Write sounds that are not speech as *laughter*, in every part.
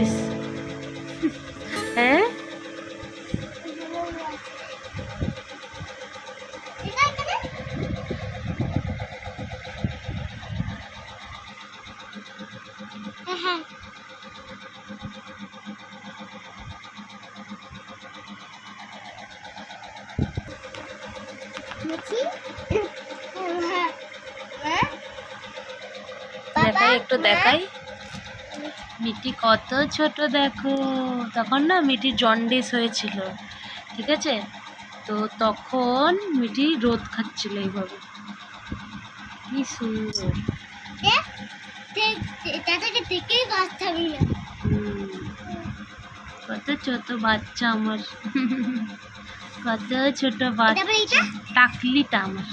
করছিস হ্যাঁ? হ্যাঁ দেখাই একটু দেখাই। মিটি কত ছোট দেখো। তখন না মিটি জন্ডিস হয়েছিল ঠিক আছে? তো তখন মিটি রোদ খাচ্ছিল এইভাবে। কি সুন্দর। কত ছোট বাচ্চা আমার। কত ছোট বাচ্চা। টাকলিটা আমার।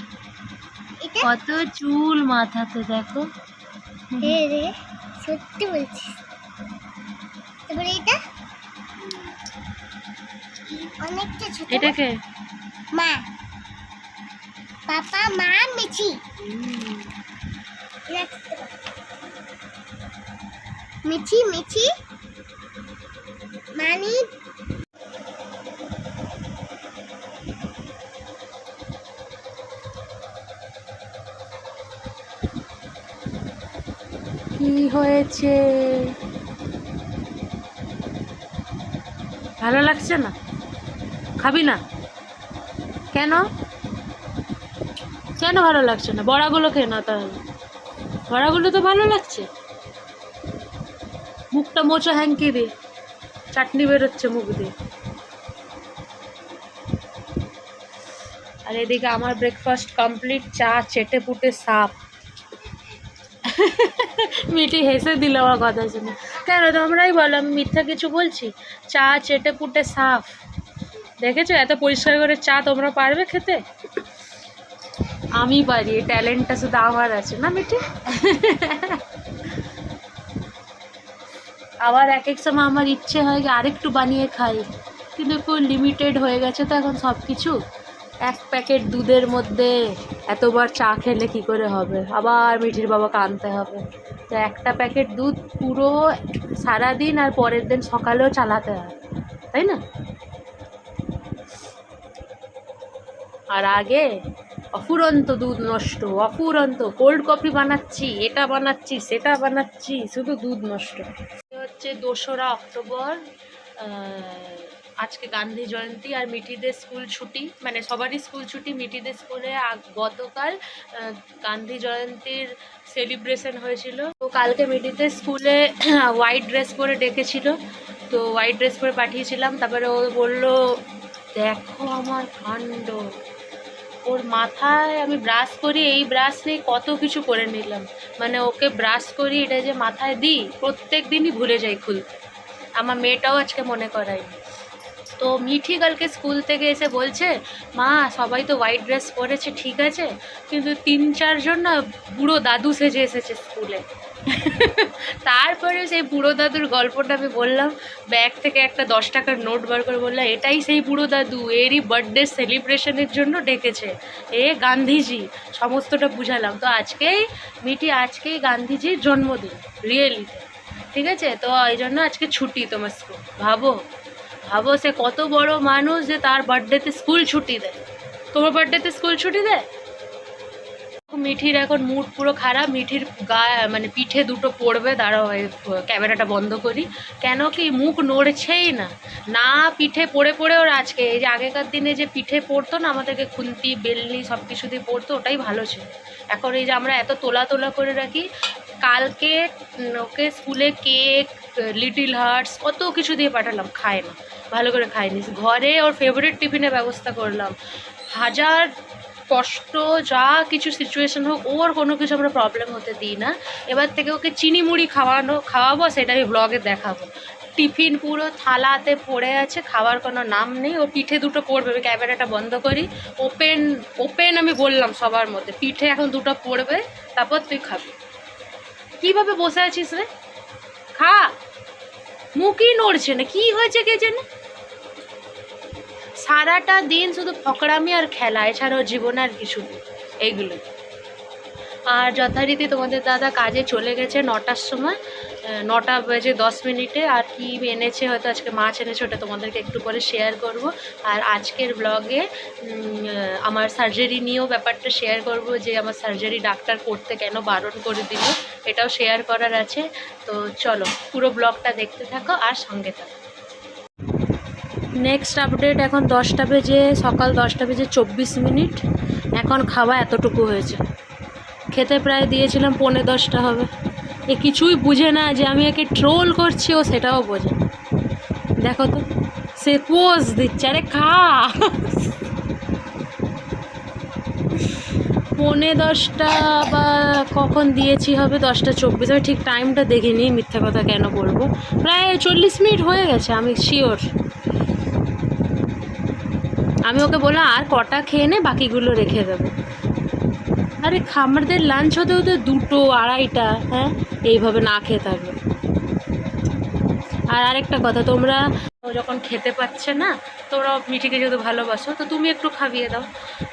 কত চুল মাথাতে দেখো। সত্যি বলছিস। এটা। অনেকটা ছোট। এটাকে? মা। পাপা মা মিছি। মিছি মিছি মানে। কি হয়েছে? ভালো লাগছে না? খাবি না? কেন? কেন ভালো লাগছে না? বড়াগুলো খেয়ে না তাহলে। বড়াগুলো তো ভালো লাগছে। মুখটা মোচো হ্যাঙ্কি দিয়ে চাটনি বেরোচ্ছে মুখ দিয়ে। আর এদিকে আমার ব্রেকফাস্ট কমপ্লিট চা চেটে পুটে সাপ। মিটি হেসে দিল আমার কথা শুনে। কেন তোমরাই বলো, আমি মিথ্যা কিছু বলছি? চা, চেটে পুটে সাফ। দেখেছ? এত পরিষ্কার করে চা তোমরা পারবে খেতে? আমি পারি, এই ট্যালেন্টটা শুধু আমার আছে, না মিটি আবার এক এক সময় আমার ইচ্ছে হয় আরেকটু বানিয়ে খাই। কিন্তু খুব লিমিটেড হয়ে গেছে তো এখন সব কিছু এক প্যাকেট দুধের মধ্যে এতবার চা খেলে কি করে হবে? আবার মিঠির বাবাকে আনতে হবে। তো একটা প্যাকেট দুধ পুরো সারাদিন আর পরের দিন সকালেও চালাতে হয়, তাই না? আর আগে অফুরন্ত দুধ নষ্ট, অফুরন্ত কোল্ড কফি বানাচ্ছি, এটা বানাচ্ছি, সেটা বানাচ্ছি, শুধু দুধ নষ্ট। হচ্ছে দোসরা অক্টোবর আজকে গান্ধী জয়ন্তী আর মিঠিদের স্কুল ছুটি। মানে সবারই স্কুল ছুটি মিঠিদের স্কুলে গতকাল গান্ধী জয়ন্তীর সেলিব্রেশন হয়েছিল। তো কালকে মিঠিদের স্কুলে *clears throat* হোয়াইট ড্রেস পরে ডেকেছিল। তো হোয়াইট ড্রেস পরে পাঠিয়েছিলাম। তারপরে ও বলল, দেখো আমার কাণ্ড। ওর মাথায় আমি ব্রাশ করি, এই ব্রাশ নিয়ে কত কিছু করে নিলাম। মানে ওকে ব্রাশ করি, এটা যে মাথায় দিই, প্রত্যেক দিনই ভুলে যাই খুলতে। আমার মেয়েটাও আজকে মনে করায়নি। তো মিঠি কালকে স্কুল থেকে এসে বলছে, মা, সবাই তো হোয়াইট ড্রেস পরেছে, ঠিক আছে, কিন্তু তিন চারজন না বুড়ো দাদু সেজে এসেছে স্কুলে *laughs* তারপরে সেই বুড়ো দাদুর গল্পটা আমি বললাম, ব্যাগ থেকে একটা দশ টাকার নোট বার করে বললাম, এটাই সেই বুড়ো দাদু, এরই বার্থডে সেলিব্রেশনের জন্য ডেকেছে। এ গান্ধীজি, সমস্তটা বুঝালাম। তো আজকেই মিটি আজকেই গান্ধীজির জন্মদিন রিয়েলি ঠিক আছে? তো এই জন্য আজকে ছুটি তোমার স্কুল ভাবো। ভাবো সে কত বড় মানুষ যে তার বার্থডেতে স্কুল ছুটি দেয়। তোমার বার্থডেতে স্কুল ছুটি দেয়? মিঠির এখন মুড পুরো খারাপ, মিঠির গায়ে মানে পিঠে দুটো পড়বে, দাঁড়াও ক্যামেরাটা বন্ধ করি। কেন কি মুখ নড়ছেই না। না পিঠে পড়ে পড়ে ওর আজকে, এই যে আগেকার দিনে যে পিঠে পড়তো না, আমাদেরকে খুন্তি, বেলনি সব কিছু দিয়ে পড়তো, ওটাই ভালো ছিল। এখন এই যে আমরা এত তোলা তোলা করে রাখি, কালকে ওকে স্কুলে কেক, লিটিল হার্টস, কত কিছু দিয়ে পাঠালাম, খায় না। ভালো করে খায়নি ঘরে ওর ফেভারিট টিফিনের ব্যবস্থা করলাম। হাজার কষ্ট, যা কিছু সিচুয়েশন হোক, ওর কোনো কিছু আমরা প্রবলেম হতে দিই না। এবার থেকে ওকে চিনি মুড়ি খাওয়ানো, খাওয়াবো, সেটা আমি ব্লগে দেখাবো। টিফিন পুরো থালাতে পড়ে আছে, খাওয়ার কোনো নাম নেই। ও পিঠে দুটো পড়বে আমি ক্যামেরাটা বন্ধ করি। ওপেন ওপেন আমি বললাম সবার মধ্যে, পিঠে এখন দুটো পড়বে, তারপর তুই খাবি। কীভাবে বসে আছিস রে? খা! মুখই নড়ছে না, কি হয়েছে কে জানে? সারাটা দিন শুধু ফকরামি আর খেলা, এছাড়াও জীবন আর কিছু নেই, এইগুলো। আর যথারীতি তোমাদের দাদা কাজে চলে গেছে নটার সময় নটা বেজে দশ মিনিটে আর কি এনেছে, হয়তো আজকে মাছ এনেছে, ওটা তোমাদেরকে একটু পরে শেয়ার করব। আর আজকের ব্লগে আমার সার্জারি নিয়েও ব্যাপারটা শেয়ার করব যে আমার সার্জারি ডাক্তার করতে কেন বারণ করে দিল, এটাও শেয়ার করার আছে। তো চলো, পুরো ব্লগটা দেখতে থাকো আর সঙ্গে থাকো। নেক্সট আপডেট এখন দশটা বেজে, সকাল দশটা বেজে চব্বিশ মিনিট। এখন খাওয়া এতটুকু হয়েছে। খেতে প্রায় দিয়েছিলাম, পৌনে দশটা হবে। এ কিছুই বুঝে না যে আমি একে ট্রোল করছি, ও সেটাও বোঝে না। দেখো তো, সে পোজ দিচ্ছে, আরে খা! পৌনে দশটা বা কখন দিয়েছি হবে, দশটা চব্বিশ, আমি ঠিক টাইমটা দেখিনি, মিথ্যা কথা কেন বলব? প্রায় চল্লিশ মিনিট হয়ে গেছে, আমি শিওর আমি ওকে বললাম, আর কটা খেয়ে নে, বাকিগুলো রেখে দেবো। আরে খামারদের লাঞ্চ হতে হতে দুটো, আড়াইটা হ্যাঁ? এইভাবে না খেয়ে থাকবে। আর আরেকটা কথা, তোমরা যখন খেতে পাচ্ছে না তোমরা মিঠিকে যেহেতু ভালোবাসো, তো তুমি একটু খাবিয়ে দাও।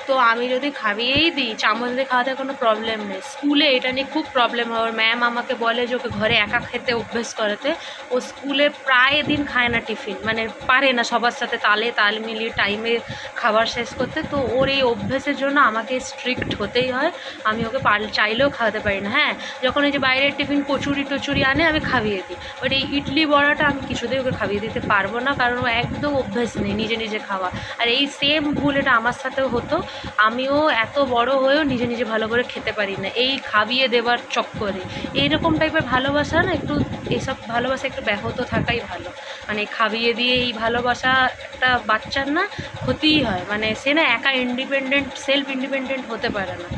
তো আমি যদি খাইয়েই দিই, চামচ দিয়ে খাওয়াতে কোনো প্রবলেম নেই। স্কুলে এটা নিয়ে খুব প্রবলেম হয়। ওর ম্যাম আমাকে বলে যে ওকে ঘরে একা খেতে অভ্যেস করাতে। ও স্কুলে প্রায় দিন খায় না টিফিন। মানে পারে না সবার সাথে তালে তাল মিলিয়ে টাইমে খাবার শেষ করতে। তো ওর এই অভ্যেসের জন্য আমাকে স্ট্রিক্ট হতেই হয়। আমি ওকে পার চাইলেও খাওয়াতে পারি না। হ্যাঁ যখন এই যে বাইরের টিফিন কচুরি টচুরি আনে, আমি খাইয়ে দিই। বাট এই ইডলি বড়াটা আমি কিছুতেই ওকে খাইয়ে দিতে পারব না। কারণ ও একদম অভ্যেস নেই নিজে নিজে খাওয়া। আর এই সেম ভুল এটা আমার সাথেও হতো। আমিও এত বড় হয়েও নিজে নিজে ভালো করে খেতে পারি না। এই খাবিয়ে দেবার চক্করে। এইরকম টাইপের ভালোবাসা না, একটু এইসব ভালোবাসা একটু ব্যাহত থাকাই ভালো। মানে খাবিয়ে দিয়ে এই ভালোবাসা একটা বাচ্চার না ক্ষতিই হয়। মানে সে না একা ইন্ডিপেন্ডেন্ট সেলফ ইন্ডিপেন্ডেন্ট হতে পারে না।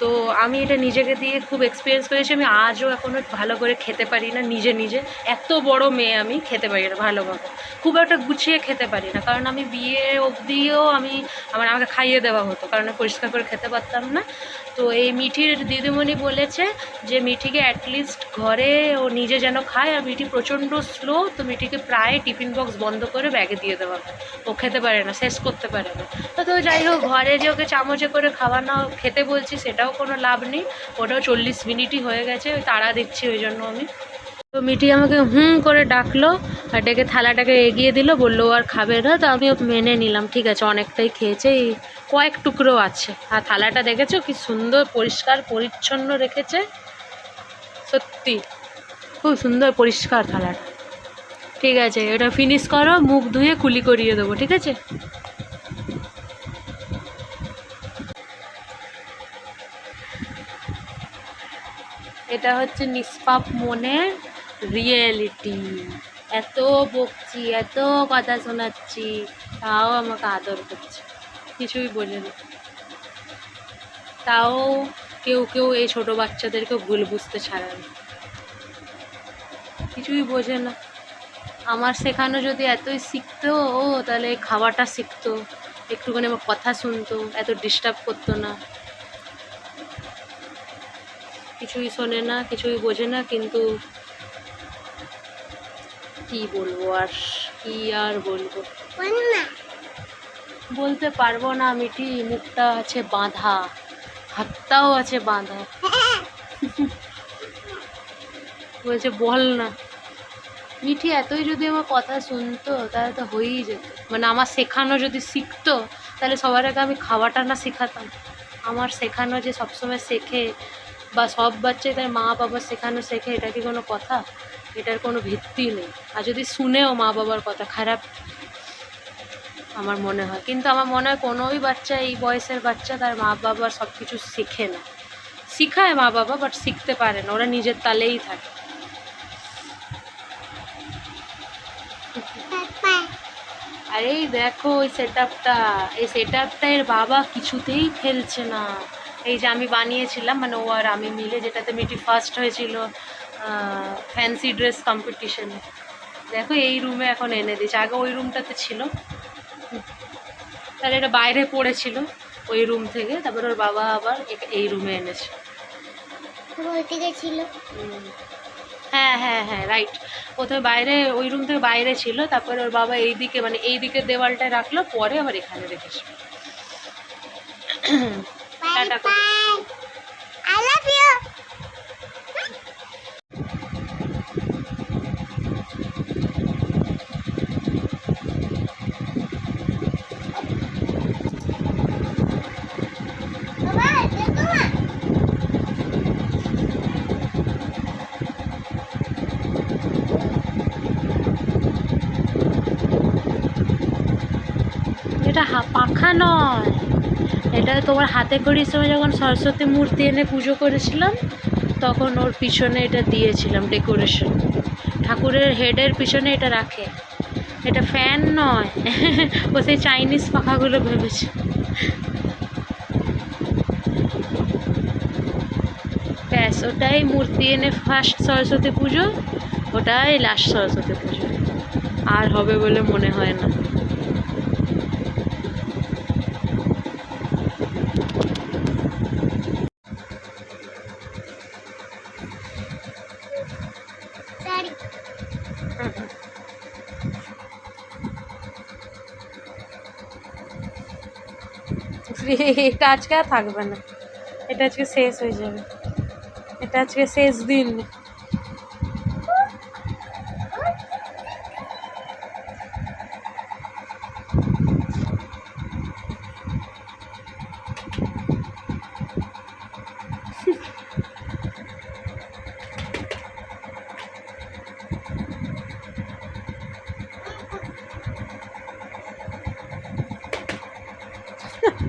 তো আমি এটা নিজেকে দিয়ে খুব এক্সপিরিয়েন্স করেছি। আমি আজও এখনও ভালো করে খেতে পারি না, নিজে নিজে। এত বড় মেয়ে আমি খেতে পারি না, ভালোভাবে। খুব একটা গুছিয়ে খেতে পারি না, কারণ আমি বিয়ে অবধিও আমি আমার, আমাকে খাইয়ে দেওয়া হতো, কারণ পরিষ্কার করে খেতে পারতাম না। তো এই মিঠির দিদিমণি বলেছে যে, মিঠিকে অ্যাটলিস্ট ঘরে ও নিজে যেন খায়, আর মিঠি প্রচণ্ড স্লো তো মিঠিকে প্রায় টিফিন বক্স বন্ধ করে ব্যাগে দিয়ে দেওয়া হয়। ও খেতে পারে না, শেষ করতে পারে না। তো যাই হোক, ঘরে যে ওকে চামচে করে খাওয়ানো, খেতে বলছি সেটাও কোনো লাভ নেই, ওটাও চল্লিশ মিনিটই হয়ে গেছে তাড়া দিচ্ছি ওই জন্য আমি। তো মিঠি আমাকে হুম করে ডাকলো, আর ডেকে থালাটাকে এগিয়ে দিল, বলল আর খাবে না। তো আমিও মেনে নিলাম, ঠিক আছে, অনেকটাই খেয়েছে, এই কয়েক টুকরো আছে। আর থালাটা দেখেছ কি সুন্দর, পরিষ্কার, পরিচ্ছন্ন রেখেছে? সত্যি, খুব সুন্দর, পরিষ্কার থালাটা। ঠিক আছে এটা ফিনিশ করো, মুখ ধুয়ে কুলি করিয়ে দেবো, ঠিক আছে? এটা হচ্ছে নিষ্পাপ মনের রিয়েলিটি এত বকছি, এত কথা শোনাচ্ছি, তাও আমাকে আদর করছে। কিছুই বোঝে না। তাও কেউ কেউ এই ছোট বাচ্চাদেরকে ভুল বুঝতে ছাড়ে কিছুই বোঝে না। আমার শেখানো যদি এতই শিখতো, ও তাহলে খাওয়াটা শিখতো, একটুখানি আমার কথা শুনতো, এত ডিস্টার্ব করতো না। কিছুই শোনে না কিছুই বোঝে না কিন্তু কি বলব আর কি আর বলব? বলতে পারব না মিটি মুখটা আছে বাঁধা হাতটাও আছে বাঁধা। বলছে বল না। মিঠি এতই যদি আমার কথা শুনতো তাহলে তো হয়েই যেত। মানে আমার শেখানো যদি শিখতো তাহলে সবার আগে আমি খাওয়াটা না শেখাতাম। আমার শেখানো যে সবসময় শেখে বা সব বাচ্চাই তার মা বাবার শেখানো শেখে, এটা কি কোনো কথা? এটার কোনো ভিত্তি নেই। আর যদি শুনেও মা বাবার কথা, খারাপ আমার মনে হয়। কিন্তু আমার মনে হয় কোনোই বাচ্চা, এই বয়সের বাচ্চা তার মা বাবার সব কিছু শেখে না। শিখায় মা বাবা বাট শিখতে পারে না। ওরা নিজের তালেই থাকে। আর এই দেখো, ওই সেট আপটা এই সেট আপটা এর বাবা কিছুতেই খেলছে না। এই যে আমি বানিয়েছিলাম মানে ও আর আমি মিলে যেটাতে মিটি ফার্স্ট হয়েছিল ফ্যান্সি ড্রেস কম্পিটিশনে দেখো এই রুমে এখন এনে দিয়েছে। আগে ওই রুমটাতে ছিল। তাহলে এটা বাইরে পড়েছিল ওই রুম থেকে। তারপর ওর বাবা আবার এই রুমে এনেছে। বলতে গেছিল হ্যাঁ হ্যাঁ হ্যাঁ রাইট প্রথমে বাইরে ওই রুম থেকে বাইরে ছিল। তারপরে ওর বাবা এই দিকে মানে এই দিকের দেওয়ালটায় রাখল পরে আবার এখানে রেখেছে। বাই টাটা করো। বাই আই লাভ ইউ এটা তোমার হাতে করির সময় যখন সরস্বতী মূর্তি এনে পুজো করেছিলাম, তখন ওর পিছনে এটা দিয়েছিলাম ডেকোরেশন ঠাকুরের হেডের পিছনে এটা রাখে। এটা ফ্যান নয়। *laughs* ও সেই চাইনিজ পাখাগুলো ভেবেছে। ব্যাস, ওটাই মূর্তি এনে ফার্স্ট সরস্বতী পুজো, ওটাই লাস্ট সরস্বতী পুজো। আর হবে বলে মনে হয় না। *laughs* এটা আজকে আর থাকবে না। এটা আজকে শেষ হয়ে যাবে। এটা আজকে শেষ দিন।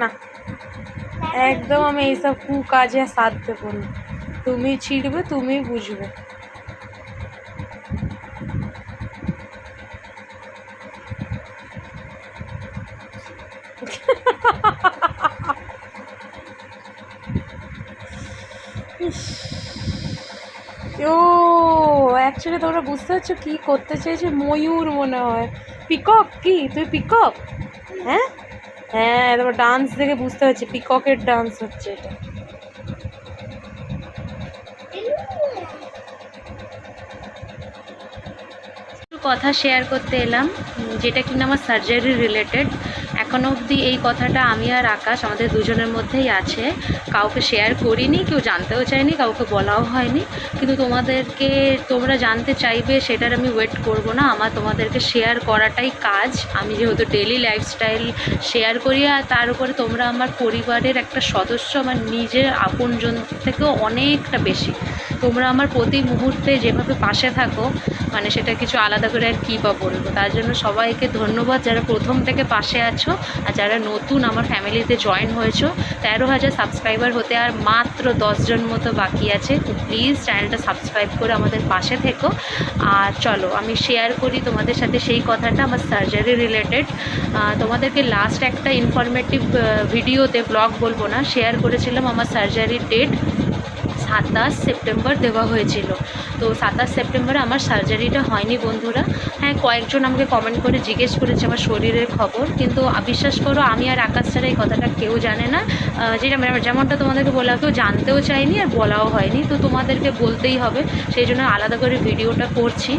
না। একদম আমি এইসব কু কাজে সাথ দেবো না। তুমি ছিড়বে, তুমি বুঝবে। ও অ্যাকচুয়ালি তোমরা বুঝতে পারছ কি করতে চাইছে ময়ূর মনে হয়। পিকক কি? তুই পিকক? হ্যাঁ? হ্যাঁ তোমার ডান্স দেখে বুঝতে পারছি পিককের ডান্স হচ্ছে এটা। কথা শেয়ার করতে এলাম, যেটা কিনা আমার সার্জারি রিলেটেড এখনও অবধি এই কথাটা আমি আর আকাশ আমাদের দুজনের মধ্যেই আছে। কাউকে শেয়ার করিনি, কেউ জানতেও চায়নি, কাউকে বলাও হয়নি। কিন্তু তোমাদেরকে তোমরা জানতে চাইবে সেটার আমি ওয়েট করব না। আমার তোমাদেরকে শেয়ার করাটাই কাজ। আমি যেহেতু ডেলি লাইফস্টাইল শেয়ার করি, আর তার উপরে তোমরা আমার পরিবারের একটা সদস্য, আমার নিজের আপনজন থেকেও অনেকটা বেশি। তোমরা আমার প্রতি মুহূর্তে যেভাবে পাশে থাকো মানে সেটা কিছু আলাদা করে আর কী বা বলব? তার জন্য সবাইকে ধন্যবাদ যারা প্রথম থেকে পাশে আছো আর যারা নতুন আমার ফ্যামিলিতে জয়েন হয়েছো। তেরো হাজার সাবস্ক্রাইবার হতে আর মাত্র দশজন মতো বাকি আছে। তো প্লিজ চ্যানেলটা সাবস্ক্রাইব করে আমাদের পাশে থেকো। আর চলো, আমি শেয়ার করি তোমাদের সাথে সেই কথাটা আমার সার্জারি রিলেটেড তোমাদেরকে লাস্ট একটা ইনফরমেটিভ ভিডিওতে ব্লগ বলব না শেয়ার করেছিলাম আমার সার্জারির ডেট সাতাশ সেপ্টেম্বর দেওয়া হয়েছিল। তো সাতাশ সেপ্টেম্বরে আমার সার্জারিটা হয়নি বন্ধুরা। হ্যাঁ কয়েকজন আমাকে কমেন্ট করে জিজ্ঞেস করেছে আমার শরীরের খবর। কিন্তু বিশ্বাস করো, আমি আর আকাশ ছাড়া এই কথাটা কেউ জানে না। যেটা মানে যেমনটা তোমাদেরকে বলা কেউ জানতেও চাইনি আর বলাও হয়নি। তো তোমাদেরকে বলতেই হবে, সেই জন্য আলাদা করে ভিডিওটা করছি।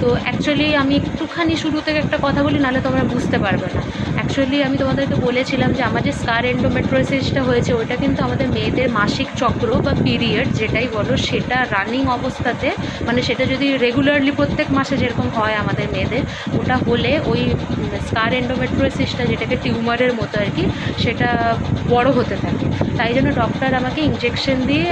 তো অ্যাকচুয়ালি আমি একটুখানি শুরু থেকে একটা কথা বলি, নাহলে তোমরা বুঝতে পারবে না। অ্যাকচুয়ালি আমি তোমাদেরকে বলেছিলাম যে আমার যে স্কার এন্ডোমেট্রোসিসটা হয়েছে ওটা কিন্তু আমাদের মেয়েদের মাসিক চক্র বা পিরিয়ড যেটাই বলো, সেটা রানিং অবস্থাতে মানে সেটা যদি রেগুলারলি প্রত্যেক মাসে যেরকম হয় আমাদের মেয়েদের, ওটা হলে ওই স্কার এন্ডোমেট্রোসিসটা যেটাকে টিউমারের মতো আর কি, সেটা বড় হতে থাকে। তাই জন্য ডক্টর আমাকে ইঞ্জেকশন দিয়ে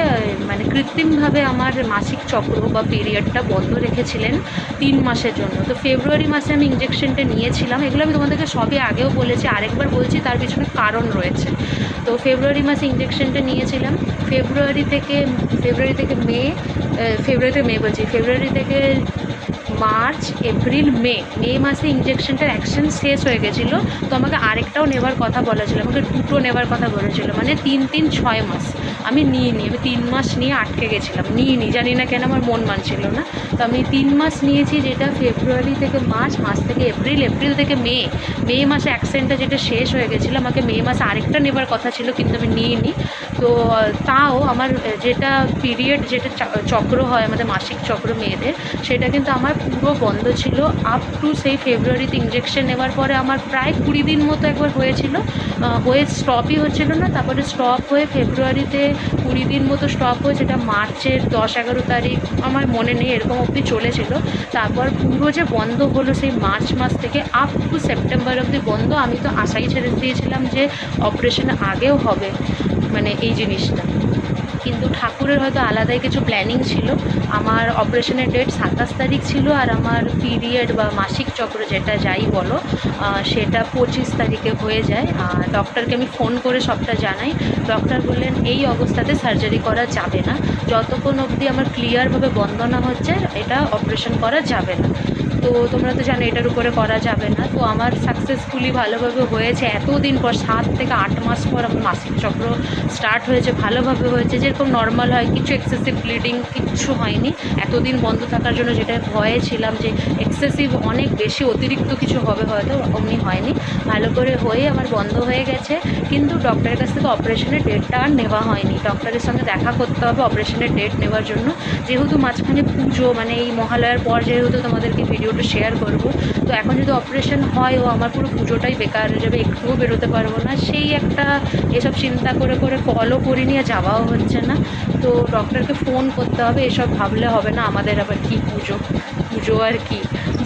মানে কৃত্রিমভাবে আমার মাসিক চক্র বা পিরিয়ডটা বন্ধ রেখেছিলেন তিন মাসের জন্য। তো ফেব্রুয়ারি মাসে আমি ইঞ্জেকশনটা নিয়েছিলাম। এগুলো আমি তোমাদেরকে সবই আগেও বলেছি আরেকবার বলছি তার পিছনে কারণ রয়েছে। তো ফেব্রুয়ারি মাসে ইঞ্জেকশনটা নিয়েছিলাম। ফেব্রুয়ারি থেকে ফেব্রুয়ারি থেকে মে আহ, ফেব্রুয়ারি থেকে মে বলছি। ফেব্রুয়ারি থেকে মার্চ, এপ্রিল, মে মে মাসে ইঞ্জেকশনটার অ্যাকশন শেষ হয়ে গেছিল। তো আমাকে আরেকটাও নেবার কথা বলেছিলো আমাকে দুটো নেবার কথা বলেছিলো মানে তিন তিন, ছয় মাস। আমি নিইনি, আমি তিন মাস নিয়ে আটকে গেছিলাম। নিইনি, জানি না কেন আমার মন মানছিল না। তো আমি তিন মাস নিয়েছি যেটা ফেব্রুয়ারি থেকে মার্চ মাস থেকে এপ্রিল এপ্রিল থেকে মে মে মাসে অ্যাক্সেন্টটা যেটা শেষ হয়ে গেছিল, আমাকে মে মাসে আরেকটা নেবার কথা ছিল, কিন্তু আমি নিইনি। তো, তাও আমার যেটা পিরিয়ড যেটা চক্র হয় আমাদের মাসিক চক্র মেয়েদের, সেটা কিন্তু আমার পুরো বন্ধ ছিল। আপ টু সেই ফেব্রুয়ারিতে ইঞ্জেকশন নেওয়ার পরে আমার প্রায় কুড়ি দিন মতো একবার হয়েছিল। হয়ে স্টপই হচ্ছিল না। তারপরে স্টপ হয়ে ফেব্রুয়ারিতে কুড়ি দিন মতো স্টপ হয়ে যেটা মার্চের দশ এগারো তারিখ আমার মনে নেই, এরকম অবধি চলেছিল। তারপর পুরো যে বন্ধ হলো সেই মার্চ মাস থেকে আপ টু সেপ্টেম্বর অবধি বন্ধ। আমি তো আশাই ছেড়ে দিয়েছিলাম যে অপারেশন আগেও হবে মানে এই জিনিসটা। কিন্তু ঠাকুরের হয়তো আলাদাই কিছু প্ল্যানিং ছিল। আমার অপারেশনের ডেট সাতাশ তারিখ ছিল আর আমার পিরিয়ড বা মাসিক চক্র যেটা যাই বলো সেটা পঁচিশ তারিখে হয়ে যায়। আর ডক্টরকে আমি ফোন করে সবটা জানাই। ডক্টর বললেন, এই অবস্থাতে সার্জারি করা যাবে না। যতক্ষণ অবধি আমার ক্লিয়ারভাবে বন্ধ না হচ্ছে, এটা অপারেশন করা যাবে না। তো তোমরা তো জানো এটার উপরে করা যাবে না। তো আমার সাকসেসফুলি ভালোভাবে হয়েছে। এতদিন পর সাত থেকে আট মাস পর আমার মাসিক চক্র স্টার্ট হয়েছে, ভালোভাবে হয়েছে। যেরকম নর্মাল হয়, কিছু এক্সেসিভ ব্লিডিং কিচ্ছু হয়নি। এতদিন বন্ধ থাকার জন্য যেটা ভয়ে ছিলাম যে এক্সেসিভ অনেক বেশি অতিরিক্ত কিছু হবে হয়তো, অমনি হয়নি। ভালো করে হয়ে আমার বন্ধ হয়ে গেছে। কিন্তু ডক্টরের কাছ থেকে অপারেশনের ডেটটা আর নেওয়া হয়নি। ডক্টরের সঙ্গে দেখা করতে হবে অপারেশনের ডেট নেওয়ার জন্য। যেহেতু মাঝখানে পুজো মানে এই মহালয়ার পর যেহেতু তোমাদেরকে ভিডিওটা শেয়ার করব। তো এখন যদি অপারেশন হয়, ও আমার পুরো পুজোটাই বেকার হয়ে যাবে, একটুও বেরোতে পারব না। সেই একটা এসব চিন্তা করে করে কলও করিনি নিয়ে যাওয়াও হচ্ছে না। তো ডক্টরকে ফোন করতে হবে, এসব ভাবলে হবে না আমাদের আবার কি পুজো? পুজো আর কি?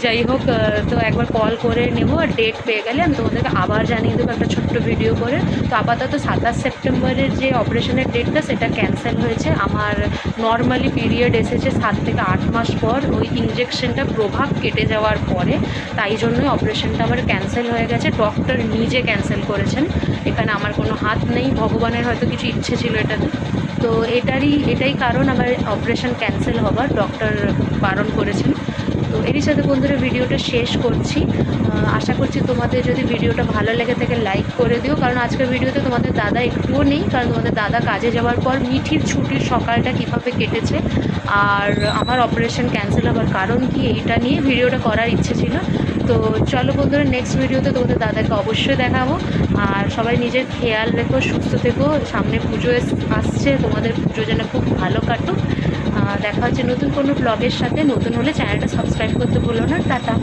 যাই হোক তো একবার কল করে নেব আর ডেট পেয়ে গেলে আমি তোমাদেরকে আবার জানিয়ে দেবো একটা ছোট্ট ভিডিও করে। তো আপাতত সাতাশ সেপ্টেম্বরের যে অপারেশনের ডেটটা সেটা ক্যান্সেল হয়েছে। আমার নর্মালি পিরিয়ড এসেছে সাত থেকে আট মাস পর। ওই ইঞ্জেকশনটা প্রভাব কেটে যাওয়ার পরে তাই জন্যই অপারেশনটা আমার ক্যান্সেল হয়ে গেছে। ডক্টর নিজে ক্যান্সেল করেছেন। এখানে আমার কোনো হাত নেই। ভগবানের হয়তো কিছু ইচ্ছে ছিল এটাতে। তো এটারই, এটাই কারণ আমার অপারেশন ক্যান্সেল হবার। ডক্টর বারণ করেছেন। তো এরই সাথে বন্ধুরা ভিডিওটা শেষ করছি। আশা করছি তোমাদের যদি ভিডিওটা ভালো লেগে থাকে লাইক করে দিও, কারণ আজকের ভিডিওতে তোমাদের দাদা একটুও নেই, কারণ তোমাদের দাদা কাজে যাওয়ার পর মিঠির ছুটির সকালটা কীভাবে কেটেছে, আর আমার অপারেশন ক্যান্সেল হওয়ার কারণ কি এইটা নিয়ে ভিডিওটা করার ইচ্ছে ছিল। তো চলো বন্ধুরা নেক্সট ভিডিওতে তোমাদের দাদাকে অবশ্যই দেখাবো, আর সবাই নিজের খেয়াল রেখো, সুস্থ থেকো, সামনে পুজো আসছে, তোমাদের পুজো যেন খুব ভালো কাটুক। দেখা হচ্ছে নতুন কোনো ব্লগের সাথে। নতুন হলে চ্যানেলটা সাবস্ক্রাইব করতে ভুলো না। টাটা।